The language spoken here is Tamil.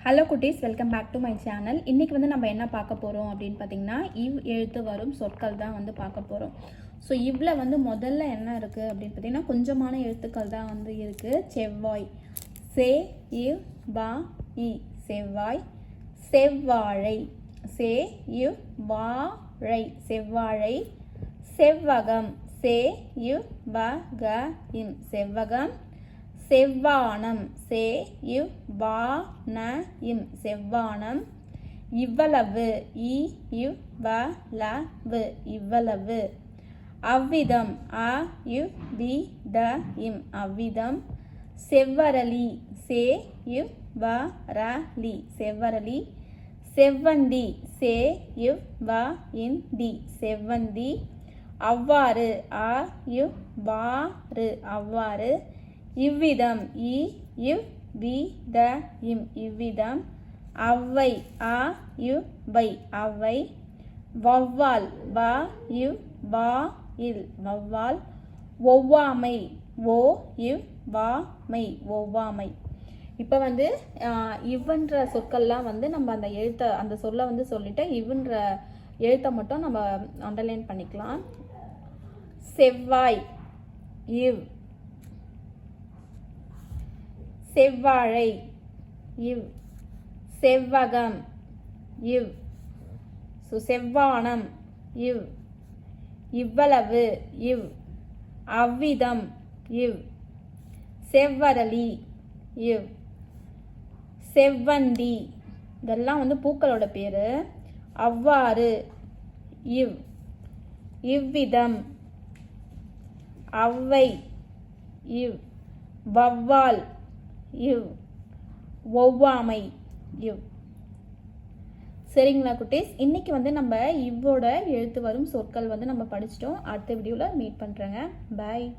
ஹலோ குட்டீஸ் welcome back to my channel இன்றைக்கி வந்து நம்ம என்ன பார்க்க போகிறோம் அப்படின்னு பார்த்தீங்கன்னா இவ் எழுத்து வரும் சொற்கள் தான் வந்து பார்க்க போகிறோம் ஸோ இவ்வில் வந்து முதல்ல என்ன இருக்குது அப்படின்னு பார்த்தீங்கன்னா கொஞ்சமான எழுத்துக்கள் தான் வந்து இருக்குது செவ்வாய். சே இவ் பா இ. செவ்வாய். செவ்வாழை. சே இவ் வாழை. செவ்வாழை. செவ்வகம். சே இவ் ப க இம். செவ்வகம். செவ்வானம். சே இவ் வா ந இம். செவ்வானம். இவ்வளவு. இ இவ் வ ல வு இவ்வளவு. அவ்விதம். அ இவ் வி த இம். அவ்விதம். செவ்வரளி. சே இவ் வ ர லி. செவ்வரளி. செவ்வந்தி. சே இவ் வ இன் தி. செவ்வந்தி. அவ்வாறு. அ இவ் வாறு அவ்வாறு. இவ்விதம் இ இவ் வி த இம். இவ்விதம் அவ்வை ஆ இவ் வை. அவ்வை வௌவால் வ இவ் வா இல். வௌவால் ஒவ்வாமை ஓ இவ் வா மை ஒவ்வாமை. இப்போ வந்து இவ்ன்ற சொற்கள்லாம் வந்து நம்ம அந்த எழுத்தை அந்த சொல்லை வந்து சொல்லிட்டு இவ்ன்ற எழுத்தை மட்டும் நம்ம அண்டர்லைன் பண்ணிக்கலாம். செவ்வாய் இவ் செவ்வாழை. இவ் செவ்வகம். இவ் செவ்வானம். இவ் இவ்வளவு. இவ் அவ்விதம். இவ் செவ்வரளி. இவ் செவ்வந்தி. இதெல்லாம் வந்து பூக்களோட பேர். அவ்வாறு. இவ் இவ்விதம். அவ்வை. இவ் வௌவால் இவ் ஒவ்வாமை. இவ். சரிங்களா குட்டீஸ்? இன்னைக்கு வந்து நம்ம இவ்வோட எழுத்து வரும் சொற்கள் வந்து நம்ம படிச்சிட்டோம். அடுத்த வீடியோவில் மீட் பண்ணுறேங்க பாய்